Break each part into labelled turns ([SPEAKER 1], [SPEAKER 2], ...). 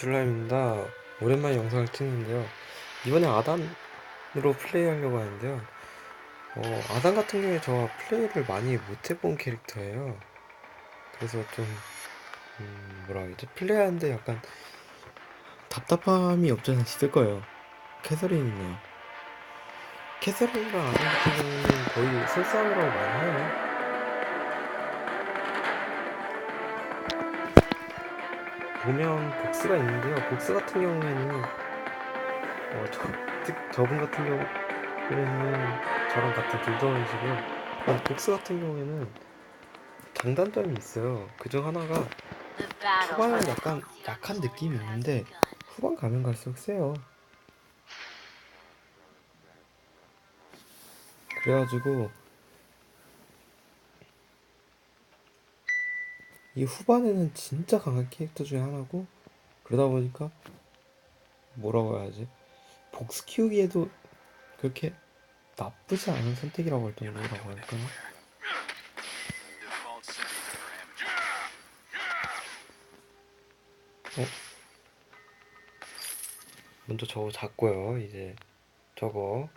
[SPEAKER 1] 줄라입니다. 오랜만에 영상을 찍는데요. 이번에 아단으로 플레이하려고 하는데요. 어, 아단 같은 경우에 저 플레이를 많이 못 해본 캐릭터예요. 그래서 좀 음, 뭐라 그러지? 플레이하는데 약간 답답함이 없지 않아 있을 거예요. 캐서린이네요. 캐서린이랑 아단 같은 경우는 거의 술싸움이라고 많이 해요. 보면 복스가 있는데요. 복스 같은 경우에는 어, 저, 특, 저분 같은 경우에는 저랑 같은 길더원이시고요. 어, 복스 같은 경우에는 장단점이 있어요. 그중 하나가 초반에는 약간 약한 느낌이 있는데 후반 가면 갈수록 세요. 그래가지고 이 후반에는 진짜 강한 캐릭터 중에 하나고 그러다 보니까 뭐라고 해야지 복스 키우기에도 그렇게 나쁘지 않은 선택이라고 할 정도라고 할까요? 어? 먼저 저거 잡고요 이제 저거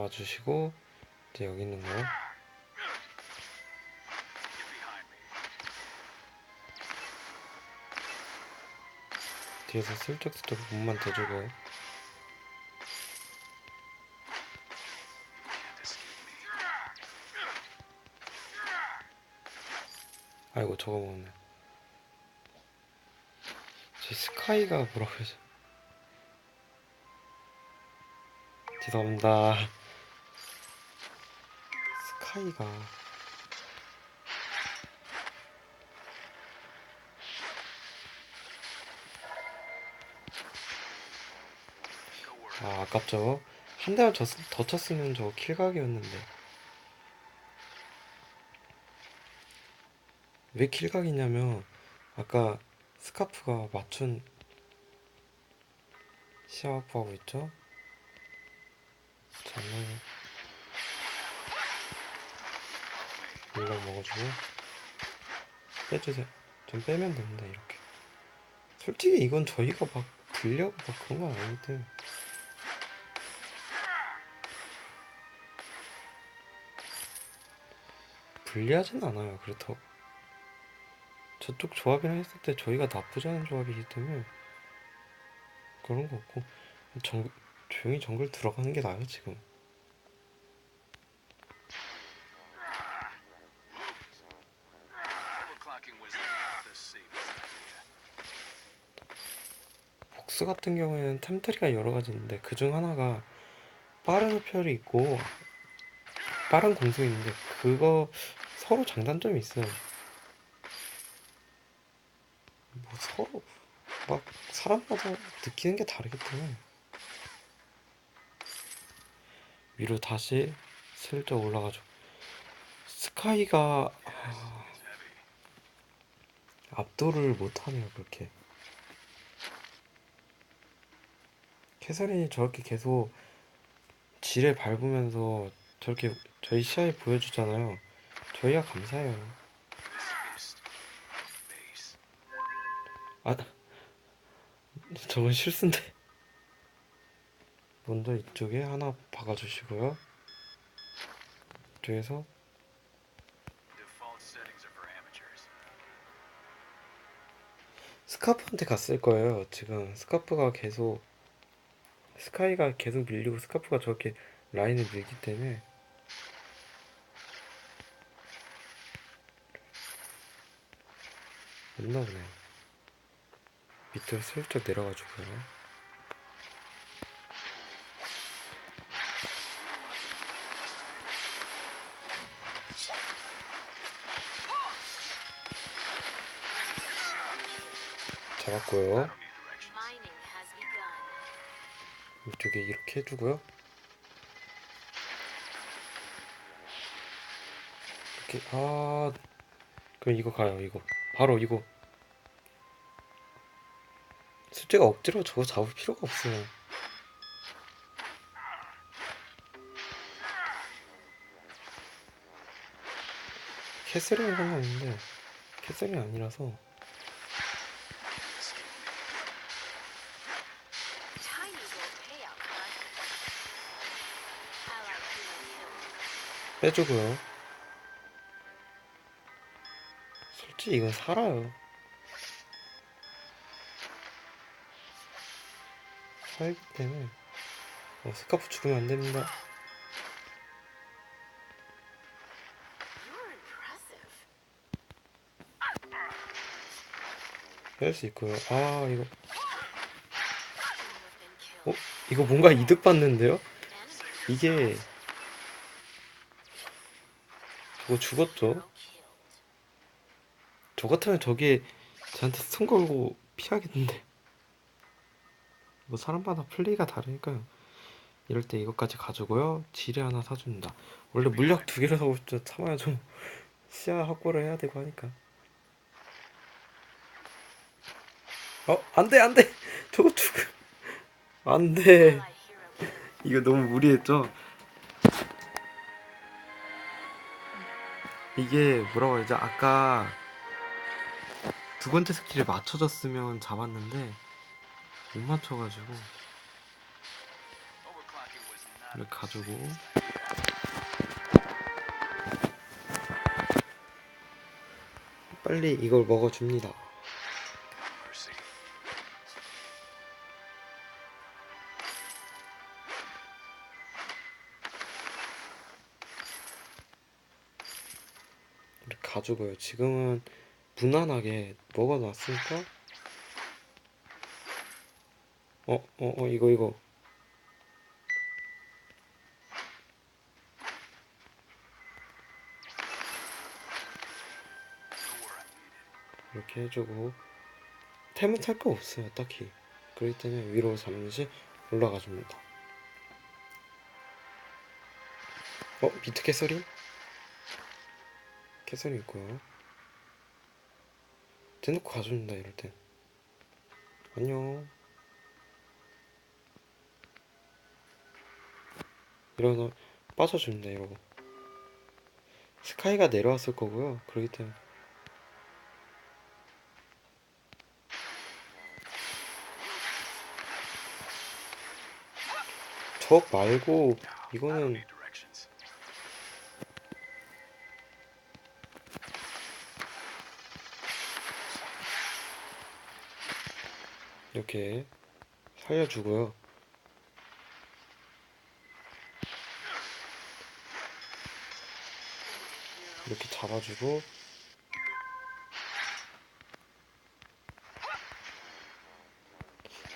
[SPEAKER 1] 잡아주시고 이제 여기 있는 거. 뒤에서 슬쩍슬쩍 몸만 대주고 아이고 저거 먹네. 저 스카이가 뭐라고 해야지? 죄송합니다 스카이가. 아 아깝죠. 한 대만 더 쳤으면 저 킬각이었는데. 왜 킬각이냐면 아까 스카프가 맞춘 시야 확보하고 있죠? 장난 물량 먹어주고 빼주세요. 좀 빼면 됩니다 이렇게. 솔직히 이건 저희가 막 불려고 막 그런 건 때문에 불리하진 않아요. 그렇다고. 저쪽 조합이랑 했을 때 저희가 나쁘지 않은 조합이기 때문에 그런 거 없고. 정, 조용히 정글 들어가는 게 나아요 지금 복수 같은 경우에는 템트리가 여러 가지 있는데 그 중 하나가 빠른 흡혈이 있고 빠른 공속이 있는데 그거 서로 장단점이 있어요. 뭐 서로 막 사람마다 느끼는 게 다르기 때문에 위로 다시 슬쩍 올라가죠. 스카이가 아, 압도를 못하네요 그렇게. 캐서린이 저렇게 계속 지뢰 밟으면서 저렇게 저희 시야에 보여주잖아요. 저희가 감사해요. 아, 저건 실수인데. 먼저 이쪽에 하나 박아주시고요. 이쪽에서 스카프한테 갔을 거예요. 지금 스카프가 계속 스카이가 계속 밀리고 스카프가 저렇게 라인을 밀기 때문에 없나 보네. 밑으로 슬쩍 내려가지고요. 잡았고요. 이쪽에 이렇게 해주고요. 이렇게 아 그럼 이거 가요 이거 바로 이거 제가 억지로 저거 잡을 필요가 없어요. 캐슬은 상관없는데 캐슬이 아니라서 빼주고요. 솔직히 이건 살아요. 살기 때문에 어, 스카프 죽으면 안 됩니다. 뺄 수 있고요. 아 이거. 어 이거 뭔가 이득 받는데요? 이게 저거 죽었죠?
[SPEAKER 2] killed.
[SPEAKER 1] 저 같으면 저게 저한테 손 걸고 피하겠는데. 뭐 사람마다 플레이가 다르니까요. 이럴 때 이것까지 가지고요. 지뢰 하나 사줍니다. 원래 물약 두 개를 사고 싶죠. 참아야 좀 시야 확보를 해야 되고 하니까. 어 안 돼 안 돼! 저거 죽음. 안돼.
[SPEAKER 2] Will I hear a little?
[SPEAKER 1] 이거 너무 무리했죠 이게 뭐라고 해야지? 아까 두 번째 스킬을 맞춰줬으면 잡았는데 못 맞춰가지고 이렇게 가지고. 빨리 이걸 먹어줍니다 가지고요 지금은 무난하게 먹어놨으니까 어, 어, 어, 이거, 이거. 이렇게 해주고 템은 살거 없어요, 딱히. 그렇기 때문에 위로 잠시 올라가 줍니다. 어, 비트 캐서리? 캐서리 있고요. 대놓고 가줍니다, 이럴 땐. 안녕. 이러서 빠져줍니다 이러고 스카이가 내려왔을 거고요 그렇기 때문에 적 말고 이거는 이렇게 살려주고요 이렇게 잡아주고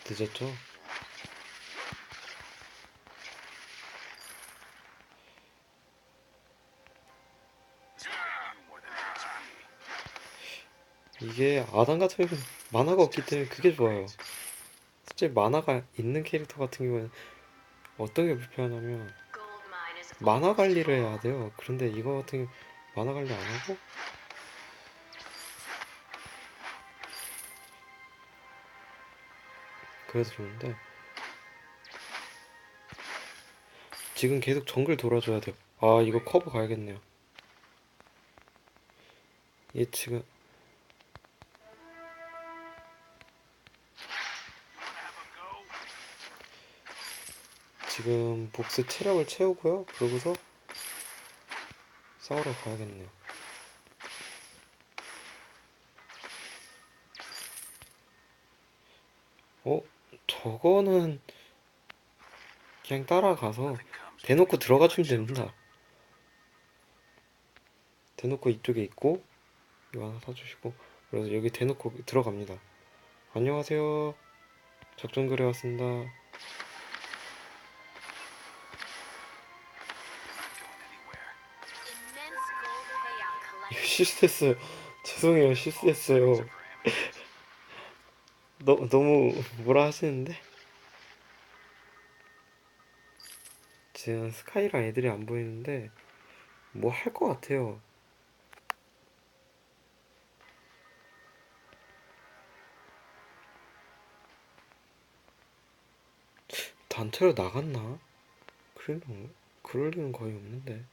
[SPEAKER 1] 늦었죠? 이게 아담 같은 경우는 만화가 없기 때문에 그게 좋아요. 실제 만화가 있는 캐릭터 같은 경우는 어떤 게 불편하냐면 만화 관리를 해야 돼요. 그런데 이거 같은 만화 관리 안 하고 그래서 좋은데 지금 계속 정글 돌아줘야 돼요. 아 이거 커브 가야겠네요. 얘 지금 지금 복스 체력을 채우고요. 그러고서 싸우러 가야겠네요. 어? 저거는 그냥 따라가서 대놓고 들어가 주면 됩니다. 대놓고 이쪽에 있고 이거 하나 사주시고 그래서 여기 대놓고 들어갑니다. 안녕하세요. 작전글에 왔습니다. 실수했어요. 죄송해요. 실수했어요. 너, 너무 뭐라 하시는데? 지금 스카이랑 애들이 안 보이는데 뭐 할 것 같아요. 단체로 나갔나? 그럴, 그럴 리는 거의 없는데.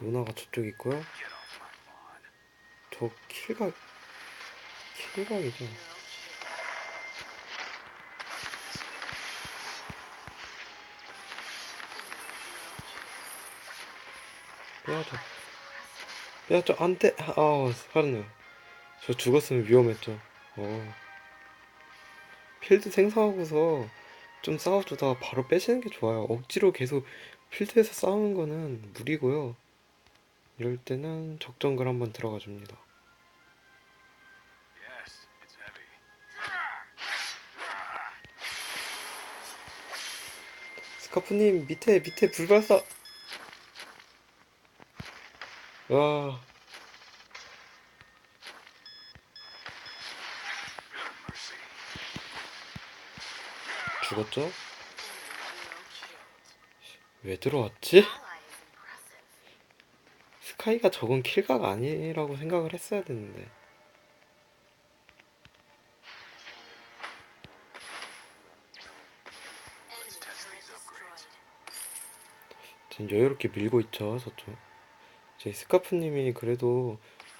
[SPEAKER 1] 루나가 저쪽 있고요. 저 킬각 킬각이죠. 빼야죠. 빼야죠. 안 돼. 아, 살았네요. 저 죽었으면 위험했죠. 어. 필드 생성하고서 좀 싸워주다가 바로 빼시는 게 좋아요. 억지로 계속 필드에서 싸우는 거는 무리고요. 이럴 때는 적정글 한번 들어가 줍니다. 스카프님 밑에 밑에 불발사. 와. 죽었죠? 왜 들어왔지? 스카이가 적은 킬각 아니라고 생각을 했어야 되는데. 지금 여유롭게 밀고 있죠, 저쪽. 저희 스카프님이 그래도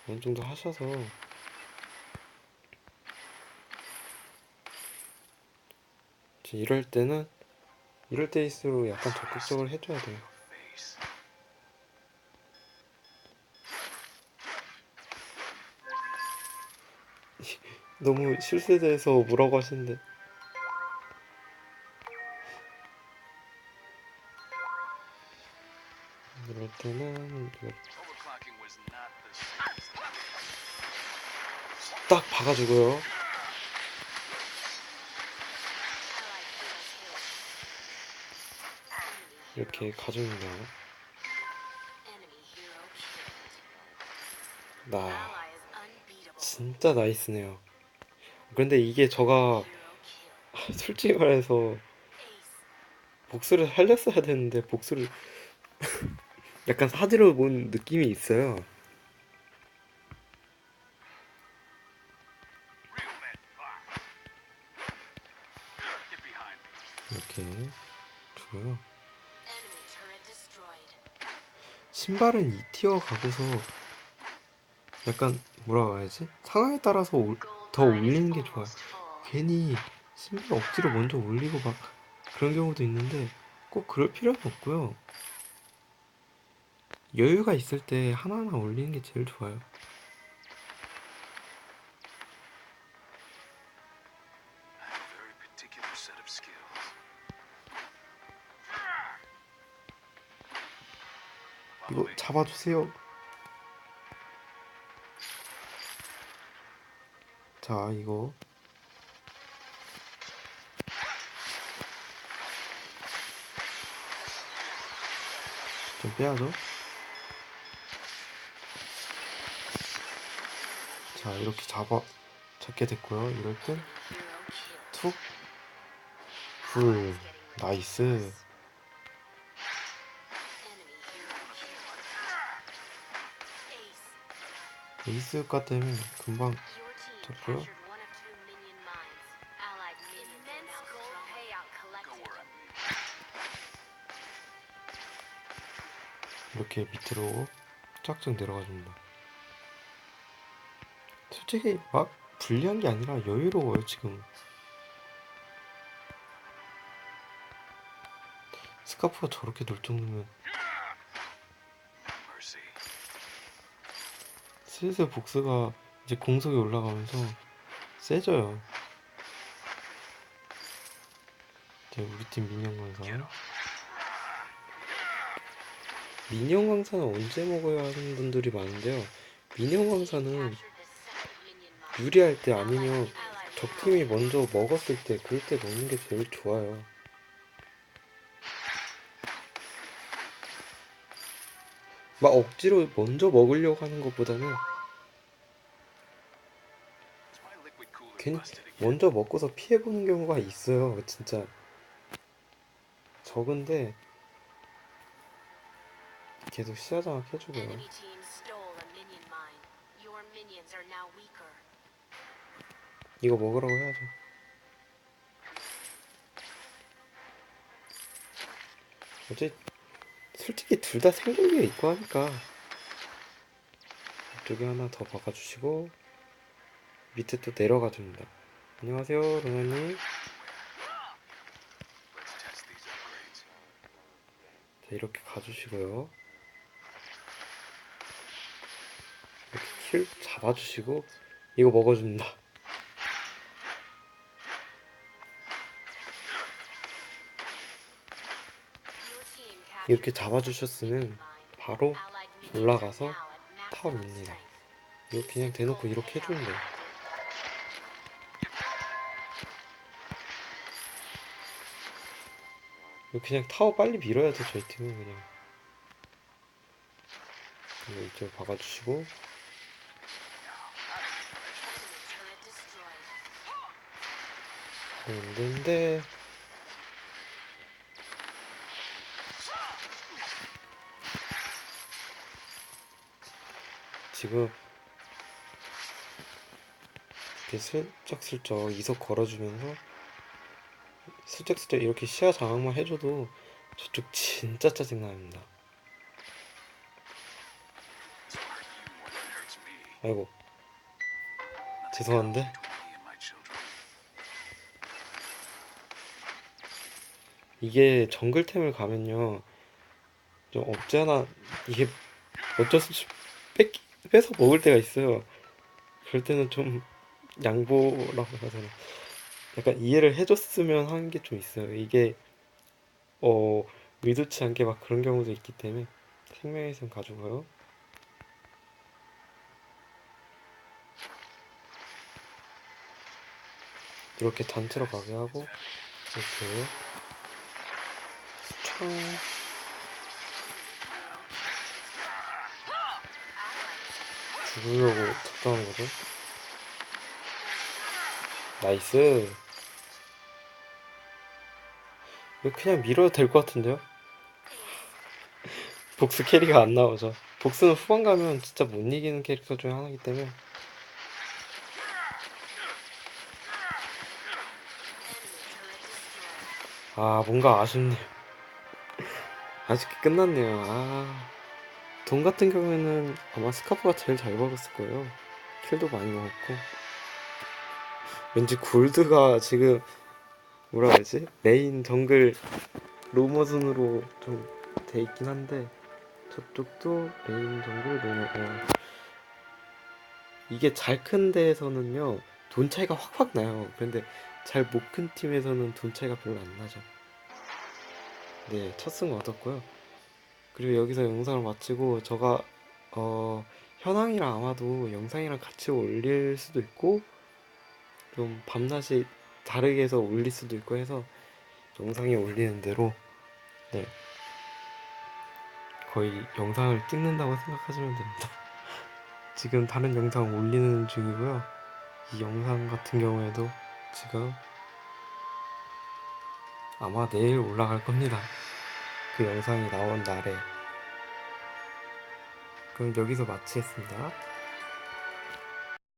[SPEAKER 1] 어느 정도 하셔서 이럴 때는 이럴 때일수록 약간 적극적으로 해줘야 돼요. 너무 실수에 대해서 뭐라고 하시는데 이럴 때는 딱 박아주고요. 이렇게 가줍니다. 나. 진짜 나이스네요. 근데 이게 저가. 솔직히 말해서. 복수를 살렸어야 되는데 복수를 약간 사지로 본 느낌이 있어요. 이렇게 주고요. 신발은 2티어 가고서 약간 뭐라고 해야지? 상황에 따라서 올- 더 올리는 게 좋아요. 괜히 신발 억지로 먼저 올리고 막 그런 경우도 있는데 꼭 그럴 필요는 없고요. 여유가 있을 때 하나하나 올리는 게 제일 좋아요. 이거. 잡아주세요. 자, 이거 좀 빼야죠. 자, 이렇게 잡아 잡게 됐고요. 이럴 땐
[SPEAKER 2] Hero killed.
[SPEAKER 1] 툭, 불,
[SPEAKER 2] Ally is getting
[SPEAKER 1] 나이스. 에이스 효과 때문에 금방
[SPEAKER 3] Need.
[SPEAKER 1] 이렇게 밑으로 쫙쫙 내려가 줍니다. 솔직히 막 불리한 게 아니라 여유로워요 지금. 스카프가 저렇게 놀 정도면. 슬슬 복스가 이제 공속이 올라가면서 세져요. 이제 우리 팀 민영 강사. 민영 강사는 언제 먹어야 하는 분들이 많은데요. 민영 강사는
[SPEAKER 2] Captured the second minion mine.
[SPEAKER 1] 유리할 때 아니면 적팀이 먼저 먹었을 때 그럴 때 먹는 게 제일 좋아요. 막 억지로 먼저 먹으려고 하는 것보다는 괜히? 먼저 먹고서 피해보는 경우가 있어요. 진짜 적은데 계속 시야장악 해주고요. 이거 먹으라고 해야죠. 어째 솔직히 둘 다 생존기가 있고 하니까 이쪽에 하나 더 박아주시고 밑에 또 내려가 줍니다. 안녕하세요, 로나님. 자, 이렇게 가주시고요. 이렇게 킬 잡아주시고 이거 먹어줍니다. 이렇게 잡아주셨으면. 바로 올라가서
[SPEAKER 2] strength.
[SPEAKER 1] 이거 그냥 대놓고 이렇게 해주면 돼요. 그냥 타워 빨리 밀어야 돼 저희 팀은 그냥. 이쪽 박아주시고 되는데 지금 이렇게 슬쩍슬쩍 이석 걸어주면서 슬쩍슬쩍 이렇게 시야 장악만 해줘도 저쪽 진짜 짜증납니다. 아이고. 죄송한데. 이게 정글템을 가면요. 좀 없지 않아. 이게 어쩔 수 없이 뺏, 뺏어 먹을 때가 있어요. 그럴 때는 좀 양보라고 해야 되나 약간 이해를 해줬으면 하는 게 좀 있어요. 이게 어 의도치 않게 막 그런 경우도 있기 때문에 생명의 샘 가져가요. 이렇게 단체로 가게 하고 이렇게. 총 죽으려고 작정하는 거죠. 나이스. 이거 그냥 밀어도 될 것 같은데요? 복수 캐리가 안 나오죠. 복수는 후반 가면 진짜 못 이기는 캐릭터 중에 하나이기 때문에. 아 뭔가 아쉽네요. 아쉽게 끝났네요. 아. 돈 같은 경우에는 아마 스카프가 제일 잘 먹었을 거예요. 킬도 많이 먹었고. 왠지 굴드가 지금 뭐라 해야지? 메인 정글 로머순으로 좀 돼 있긴 한데 저쪽도 메인 정글 로머 어. 이게 잘 큰 데에서는요 돈 차이가 확확 나요. 그런데 잘 못 큰 팀에서는 돈 차이가 별로 안 나죠. 네, 첫 승 얻었고요. 그리고 여기서 영상을 마치고 저가 어 현황이랑 아마도 영상이랑 같이 올릴 수도 있고 좀 밤낮이 다르게 해서 올릴 수도 있고 해서 영상에 올리는 대로 네 거의 영상을 찍는다고 생각하시면 됩니다. 지금 다른 영상 올리는 중이고요. 이 영상 같은 경우에도 지금 아마 내일 올라갈 겁니다. 그 영상이 나온 날에. 그럼 여기서 마치겠습니다.